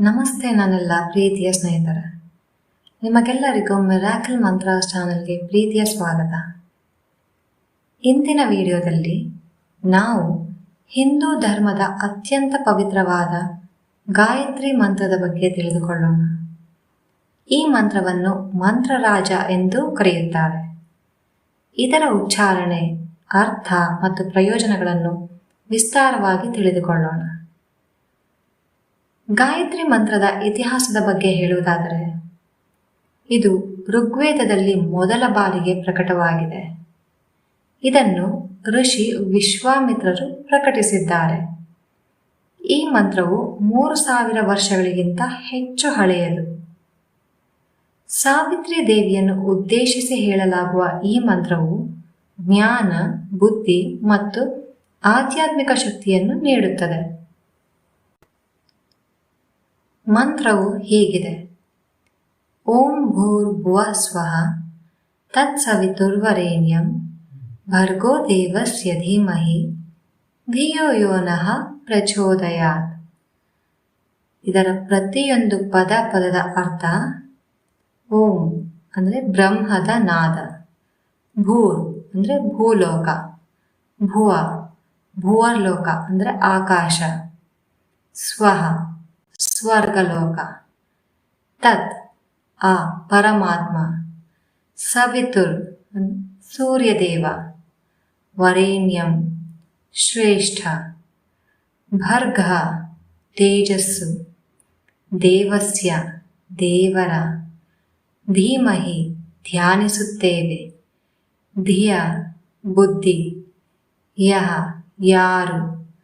ನಮಸ್ತೆ ನಾನೆಲ್ಲ ಪ್ರೀತಿಯ ಸ್ನೇಹಿತರ. ನಿಮಗೆಲ್ಲರಿಗೂ ಮಿರಾಕಲ್ ಮಂತ್ರ ಚಾನಲ್ಗೆ ಪ್ರೀತಿಯ ಸ್ವಾಗತ. ಇಂದಿನ ವಿಡಿಯೋದಲ್ಲಿ ನಾವು ಹಿಂದೂ ಧರ್ಮದ ಅತ್ಯಂತ ಪವಿತ್ರವಾದ ಗಾಯತ್ರಿ ಮಂತ್ರದ ಬಗ್ಗೆ ತಿಳಿದುಕೊಳ್ಳೋಣ. ಈ ಮಂತ್ರವನ್ನು ಮಂತ್ರರಾಜ ಎಂದು ಕರೆಯುತ್ತಾರೆ. ಇದರ ಉಚ್ಚಾರಣೆ ಅರ್ಥ ಮತ್ತು ಪ್ರಯೋಜನಗಳನ್ನು ವಿಸ್ತಾರವಾಗಿ ತಿಳಿದುಕೊಳ್ಳೋಣ. ಗಾಯತ್ರಿ ಮಂತ್ರದ ಇತಿಹಾಸದ ಬಗ್ಗೆ ಹೇಳುವುದಾದರೆ, ಇದು ಋಗ್ವೇದದಲ್ಲಿ ಮೊದಲ ಬಾರಿಗೆ ಪ್ರಕಟವಾಗಿದೆ. ಇದನ್ನು ಋಷಿ ವಿಶ್ವಾಮಿತ್ರರು ಪ್ರಕಟಿಸಿದ್ದಾರೆ. ಈ ಮಂತ್ರವು ಮೂರು ಸಾವಿರ ವರ್ಷಗಳಿಗಿಂತ ಹೆಚ್ಚು ಹಳೆಯದು. ಸಾವಿತ್ರಿ ದೇವಿಯನ್ನು ಉದ್ದೇಶಿಸಿ ಹೇಳಲಾಗುವ ಈ ಮಂತ್ರವು ಜ್ಞಾನ, ಬುದ್ಧಿ ಮತ್ತು ಆಧ್ಯಾತ್ಮಿಕ ಶಕ್ತಿಯನ್ನು ನೀಡುತ್ತದೆ. ಮಂತ್ರವು ಹೀಗಿದೆ. ಓಂ ಭೂರ್ ಭೂರ್ಭುವ ಸ್ವಃ ತತ್ಸವಿತುರ್ವರೇಣ್ಯಂ ಭರ್ಗೋ ದೇವಸ್ಯ ಧೀಮಹಿ ಧಿಯೋ ಯೋನಃ ಪ್ರಚೋದಯಾತ್ ಇದರ ಪ್ರತಿಯೊಂದು ಪದ, ಪದದ ಅರ್ಥ ಓಂ ಅಂದರೆ ಬ್ರಹ್ಮದ ನಾದ. ಭೂರ್ ಅಂದರೆ ಭೂಲೋಕ. ಭುವ ಭುವರ್ಲೋಕ ಅಂದರೆ ಆಕಾಶ. ಸ್ವಹ ಸ್ವರ್ಗಲೋಕ. ತತ್, ಆ ಪರಮಾತ್ಮ. ಸವಿತುರ್ ಸೂರ್ಯದೇವ. ವರೇಣ್ಯಂ, ಶ್ರೇಷ್ಠ. ಭರ್ಗ, ತೇಜಸ್ಸು. ದೇವಸ್ಯ, ದೇವರ. ಧೀಮಹಿ, ಧ್ಯಾನಿಸುತ್ತೇವೆ. ಧಿಯ, ಬುದ್ಧಿ. ಯಹ, ಯಾರು.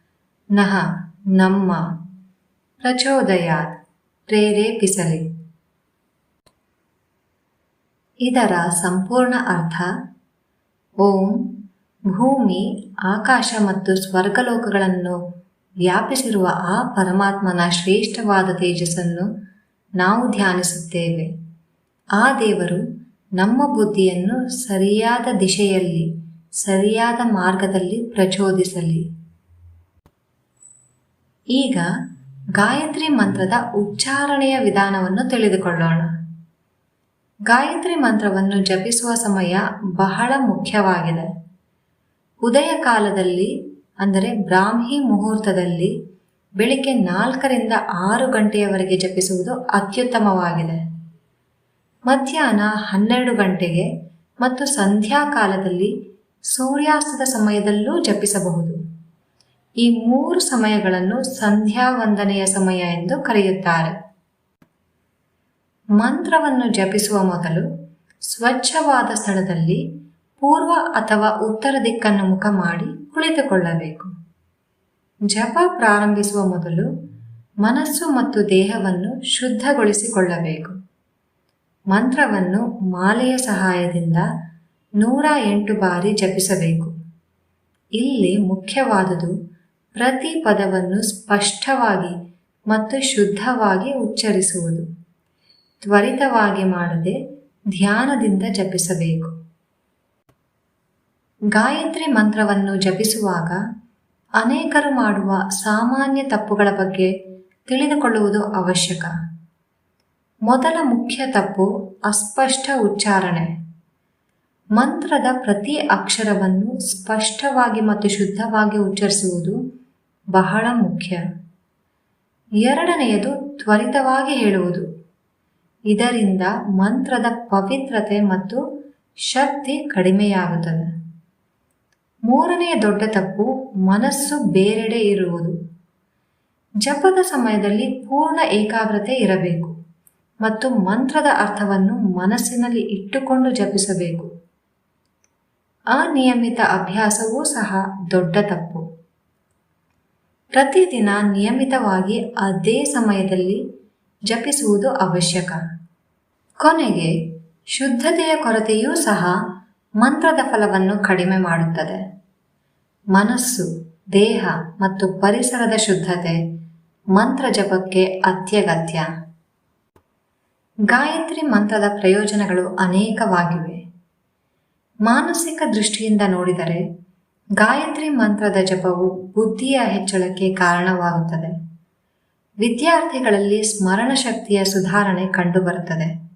ನಹ, ನಮ್ಮ. ಪ್ರಚೋದಯಾತ್. ಪ್ರೇರೇಪಿಸಲಿ. ಇದರ ಸಂಪೂರ್ಣ ಅರ್ಥ, ಓಂ ಭೂಮಿ, ಆಕಾಶ ಮತ್ತು ಸ್ವರ್ಗಲೋಕಗಳನ್ನು ವ್ಯಾಪಿಸಿರುವ ಆ ಪರಮಾತ್ಮನ ಶ್ರೇಷ್ಠವಾದ ತೇಜಸ್ಸನ್ನು ನಾವು ಧ್ಯಾನಿಸುತ್ತೇವೆ. ಆ ದೇವರು ನಮ್ಮ ಬುದ್ಧಿಯನ್ನು ಸರಿಯಾದ ದಿಶೆಯಲ್ಲಿ, ಸರಿಯಾದ ಮಾರ್ಗದಲ್ಲಿ ಪ್ರಚೋದಿಸಲಿ. ಈಗ ಗಾಯತ್ರಿ ಮಂತ್ರದ ಉಚ್ಚಾರಣೆಯ ವಿಧಾನವನ್ನು ತಿಳಿದುಕೊಳ್ಳೋಣ. ಗಾಯತ್ರಿ ಮಂತ್ರವನ್ನು ಜಪಿಸುವ ಸಮಯ ಬಹಳ ಮುಖ್ಯವಾಗಿದೆ. ಉದಯ ಕಾಲದಲ್ಲಿ ಅಂದರೆ ಬ್ರಾಹ್ಮಿ ಮುಹೂರ್ತದಲ್ಲಿ, ಬೆಳಿಗ್ಗೆ ನಾಲ್ಕರಿಂದ ಆರು ಗಂಟೆಯವರೆಗೆ ಜಪಿಸುವುದು ಅತ್ಯುತ್ತಮವಾಗಿದೆ. ಮಧ್ಯಾಹ್ನ ಹನ್ನೆರಡು ಗಂಟೆಗೆ ಮತ್ತು ಸಂಧ್ಯಾಕಾಲದಲ್ಲಿ ಸೂರ್ಯಾಸ್ತದ ಸಮಯದಲ್ಲೂ ಜಪಿಸಬಹುದು. ಈ ಮೂರು ಸಮಯಗಳನ್ನು ಸಂಧ್ಯಾ ವಂದನೆಯ ಸಮಯ ಎಂದು ಕರೆಯುತ್ತಾರೆ. ಮಂತ್ರವನ್ನು ಜಪಿಸುವ ಮೊದಲು ಸ್ವಚ್ಛವಾದ ಸ್ಥಳದಲ್ಲಿ ಪೂರ್ವ ಅಥವಾ ಉತ್ತರ ದಿಕ್ಕನ್ನು ಮುಖ ಮಾಡಿ ಕುಳಿತುಕೊಳ್ಳಬೇಕು. ಜಪ ಪ್ರಾರಂಭಿಸುವ ಮೊದಲು ಮನಸ್ಸು ಮತ್ತು ದೇಹವನ್ನು ಶುದ್ಧಗೊಳಿಸಿಕೊಳ್ಳಬೇಕು. ಮಂತ್ರವನ್ನು ಮಾಲೆಯ ಸಹಾಯದಿಂದ ನೂರ ಎಂಟು ಬಾರಿ ಜಪಿಸಬೇಕು. ಇಲ್ಲಿ ಮುಖ್ಯವಾದುದು ಪ್ರತಿ ಪದವನ್ನು ಸ್ಪಷ್ಟವಾಗಿ ಮತ್ತು ಶುದ್ಧವಾಗಿ ಉಚ್ಚರಿಸುವುದು. ತ್ವರಿತವಾಗಿ ಮಾಡದೆ ಧ್ಯಾನದಿಂದ ಜಪಿಸಬೇಕು. ಗಾಯತ್ರಿ ಮಂತ್ರವನ್ನು ಜಪಿಸುವಾಗ ಅನೇಕರು ಮಾಡುವ ಸಾಮಾನ್ಯ ತಪ್ಪುಗಳ ಬಗ್ಗೆ ತಿಳಿದುಕೊಳ್ಳುವುದು ಅವಶ್ಯಕ. ಮೊದಲ ಮುಖ್ಯ ತಪ್ಪು ಅಸ್ಪಷ್ಟ ಉಚ್ಚಾರಣೆ. ಮಂತ್ರದ ಪ್ರತಿ ಅಕ್ಷರವನ್ನು ಸ್ಪಷ್ಟವಾಗಿ ಮತ್ತು ಶುದ್ಧವಾಗಿ ಉಚ್ಚರಿಸುವುದು ಬಹಳ ಮುಖ್ಯ. ಎರಡನೆಯದು ತ್ವರಿತವಾಗಿ ಹೇಳುವುದು. ಇದರಿಂದ ಮಂತ್ರದ ಪವಿತ್ರತೆ ಮತ್ತು ಶಕ್ತಿ ಕಡಿಮೆಯಾಗುತ್ತದೆ. ಮೂರನೆಯ ದೊಡ್ಡ ತಪ್ಪು, ಮನಸ್ಸು ಬೇರೆಡೆ ಇರುವುದು. ಜಪದ ಸಮಯದಲ್ಲಿ ಪೂರ್ಣ ಏಕಾಗ್ರತೆ ಇರಬೇಕು ಮತ್ತು ಮಂತ್ರದ ಅರ್ಥವನ್ನು ಮನಸ್ಸಿನಲ್ಲಿ ಇಟ್ಟುಕೊಂಡು ಜಪಿಸಬೇಕು. ಅನಿಯಮಿತ ಅಭ್ಯಾಸವೂ ಸಹ ದೊಡ್ಡ ತಪ್ಪು. ಪ್ರತಿದಿನ ನಿಯಮಿತವಾಗಿ ಅದೇ ಸಮಯದಲ್ಲಿ ಜಪಿಸುವುದು ಅವಶ್ಯಕ. ಕೊನೆಗೆ ಶುದ್ಧತೆಯ ಕೊರತೆಯೂ ಸಹ ಮಂತ್ರದ ಫಲವನ್ನು ಕಡಿಮೆ ಮಾಡುತ್ತದೆ. ಮನಸ್ಸು, ದೇಹ ಮತ್ತು ಪರಿಸರದ ಶುದ್ಧತೆ ಮಂತ್ರ ಜಪಕ್ಕೆ ಅತ್ಯಗತ್ಯ. ಗಾಯತ್ರಿ ಮಂತ್ರದ ಪ್ರಯೋಜನಗಳು ಅನೇಕವಾಗಿವೆ. ಮಾನಸಿಕ ದೃಷ್ಟಿಯಿಂದ ನೋಡಿದರೆ ಗಾಯತ್ರಿ ಮಂತ್ರದ ಜಪವು ಬುದ್ಧಿಯ ಹೆಚ್ಚಳಕ್ಕೆ ಕಾರಣವಾಗುತ್ತದೆ. ವಿದ್ಯಾರ್ಥಿಗಳಲ್ಲಿ ಸ್ಮರಣ ಶಕ್ತಿಯ ಸುಧಾರಣೆ ಕಂಡುಬರುತ್ತದೆ.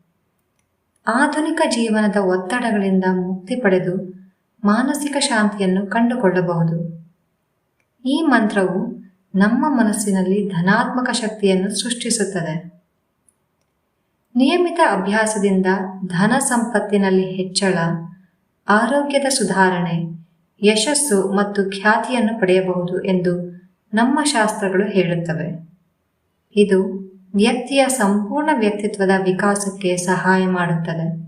ಆಧುನಿಕ ಜೀವನದ ಒತ್ತಡಗಳಿಂದ ಮುಕ್ತಿ ಪಡೆದು ಮಾನಸಿಕ ಶಾಂತಿಯನ್ನು ಕಂಡುಕೊಳ್ಳಬಹುದು. ಈ ಮಂತ್ರವು ನಮ್ಮ ಮನಸ್ಸಿನಲ್ಲಿ ಧನಾತ್ಮಕ ಶಕ್ತಿಯನ್ನು ಸೃಷ್ಟಿಸುತ್ತದೆ. ನಿಯಮಿತ ಅಭ್ಯಾಸದಿಂದ ಧನ ಸಂಪತ್ತಿನಲ್ಲಿ ಹೆಚ್ಚಳ, ಆರೋಗ್ಯದ ಸುಧಾರಣೆ ಯಶಸ್ಸು ಮತ್ತು ಖ್ಯಾತಿಯನ್ನು ಪಡೆಯಬಹುದು ಎಂದು ನಮ್ಮ ಶಾಸ್ತ್ರಗಳು ಹೇಳುತ್ತವೆ. ಇದು ವ್ಯಕ್ತಿಯ ಸಂಪೂರ್ಣ ವ್ಯಕ್ತಿತ್ವದ ವಿಕಾಸಕ್ಕೆ ಸಹಾಯ ಮಾಡುತ್ತದೆ.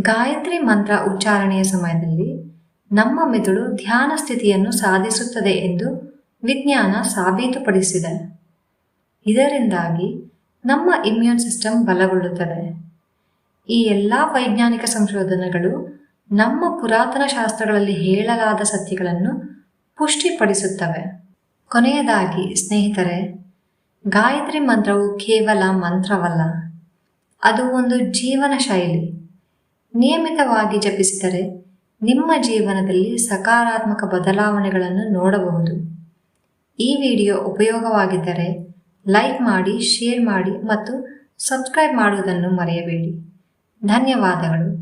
ಗಾಯತ್ರಿ ಮಂತ್ರ ಉಚ್ಚಾರಣೆಯ ಸಮಯದಲ್ಲಿ ನಮ್ಮ ಮೆದುಳು ಧ್ಯಾನ ಸ್ಥಿತಿಯನ್ನು ಸಾಧಿಸುತ್ತದೆ ಎಂದು ವಿಜ್ಞಾನ ಸಾಬೀತುಪಡಿಸಿದೆ. ಇದರಿಂದಾಗಿ ನಮ್ಮ ಇಮ್ಯೂನ್ ಸಿಸ್ಟಮ್ ಬಲಗೊಳ್ಳುತ್ತದೆ. ಈ ಎಲ್ಲ ವೈಜ್ಞಾನಿಕ ಸಂಶೋಧನೆಗಳು ನಮ್ಮ ಪುರಾತನ ಶಾಸ್ತ್ರಗಳಲ್ಲಿ ಹೇಳಲಾದ ಸತ್ಯಗಳನ್ನು ಪುಷ್ಟಿಪಡಿಸುತ್ತವೆ. ಕೊನೆಯದಾಗಿ, ಸ್ನೇಹಿತರೆ, ಗಾಯತ್ರಿ ಮಂತ್ರವು ಕೇವಲ ಮಂತ್ರವಲ್ಲ, ಅದು ಒಂದು ಜೀವನ ಶೈಲಿ. ನಿಯಮಿತವಾಗಿ ಜಪಿಸಿದರೆ ನಿಮ್ಮ ಜೀವನದಲ್ಲಿ ಸಕಾರಾತ್ಮಕ ಬದಲಾವಣೆಗಳನ್ನು ನೋಡಬಹುದು. ಈ ವಿಡಿಯೋ ಉಪಯೋಗವಾಗಿದ್ದರೆ ಲೈಕ್ ಮಾಡಿ, ಶೇರ್ ಮಾಡಿ ಮತ್ತು ಸಬ್ಸ್ಕ್ರೈಬ್ ಮಾಡುವುದನ್ನು ಮರೆಯಬೇಡಿ. ಧನ್ಯವಾದಗಳು.